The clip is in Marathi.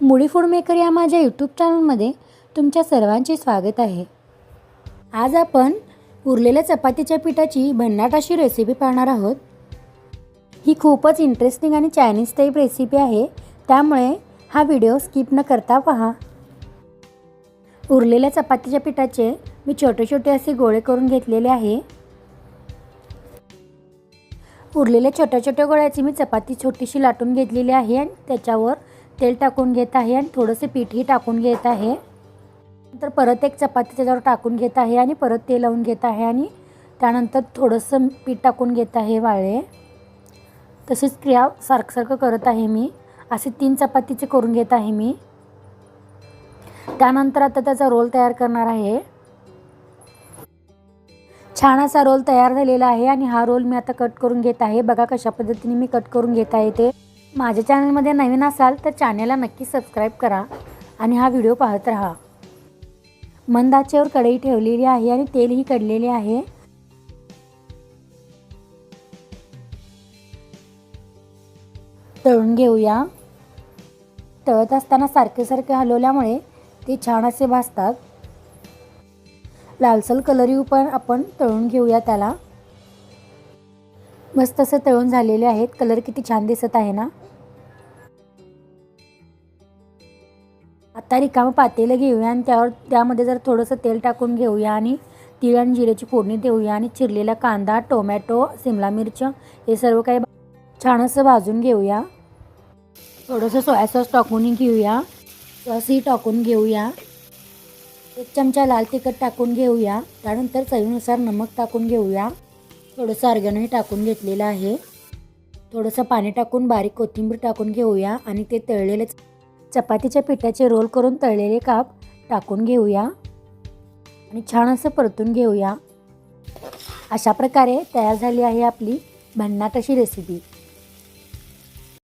मुळी फूड मेकर या माझ्या यूट्यूब चॅनलमध्ये तुमच्या सर्वांचे स्वागत आहे. आज आपण उरलेल्या चपातीच्या पिठाची भन्नाट अशी रेसिपी पाहणार आहोत. ही खूपच इंटरेस्टिंग आणि चायनीज टाईप रेसिपी आहे. त्यामुळे हा व्हिडिओ स्किप न करता पहा. उरलेल्या चपातीच्या पिठाचे मी छोटे छोटे असे गोळे करून घेतलेले आहे. उरलेल्या छोट्या छोट्या गोळ्याची मी चपाती छोटीशी लाटून घेतलेली आहे आणि त्याच्यावर तेल टाकून घेत आहे आणि थोडंसं पीठही टाकून घेत आहे. नंतर परत एक चपाती त्याच्यावर टाकून घेत आहे आणि परत तेल लावून घेत आहे आणि त्यानंतर थोडंसं पीठ टाकून घेत आहे वाळे. तशीच क्रिया सारखं सारखं करत आहे मी. असे तीन चपातीचे करून घेत आहे मी. त्यानंतर आता त्याचा रोल तयार करणार आहे. छान असा रोल तयार झालेला आहे आणि हा रोल मी आता कट करून घेत आहे. बघा कशा पद्धतीने मी कट करून घेत आहे ते. माझ्या चॅनलमध्ये नवीन असाल तर चॅनलला नक्की सबस्क्राईब करा आणि हा व्हिडिओ पाहत राहा. मंदाचेवर कढई ठेवलेली आहे आणि तेलही कडलेले आहे. तळून घेऊया. तळत असताना सारखे सारखे हलवल्यामुळे ते छान असे भाजतात. लालसल कलर येऊ पण आपण तळून घेऊया त्याला. मस्त असं तळून झालेले आहेत. कलर किती छान दिसत आहे ना? आता रिकामं पातेलं घेऊया आणि त्यावर त्यामध्ये जर थोडंसं तेल टाकून घेऊया आणि तीळ आणि जिऱ्याची फोडणी देऊया आणि चिरलेला कांदा टोमॅटो सिमला मिरच हे सर्व काही छान असं भाजून घेऊया. थोडंसं सोया सॉस टाकून घेऊया. सॉसही टाकून घेऊया. एक चमचा लाल तिखट टाकून घेऊया. त्यानंतर चवीनुसार नमक टाकून घेऊया. थोडंसं अर्गणही टाकून घेतलेलं आहे. थोडंसं पाणी टाकून बारीक कोथिंबीर टाकून घेऊया आणि ते तळलेले चपातीच्या पिठाचे रोल करून तळलेले काप टाकून घेऊया. आणि छान असं परतून घेऊया. अशा प्रकारे तयार झाली आहे आपली भन्नाट अशी रेसिपी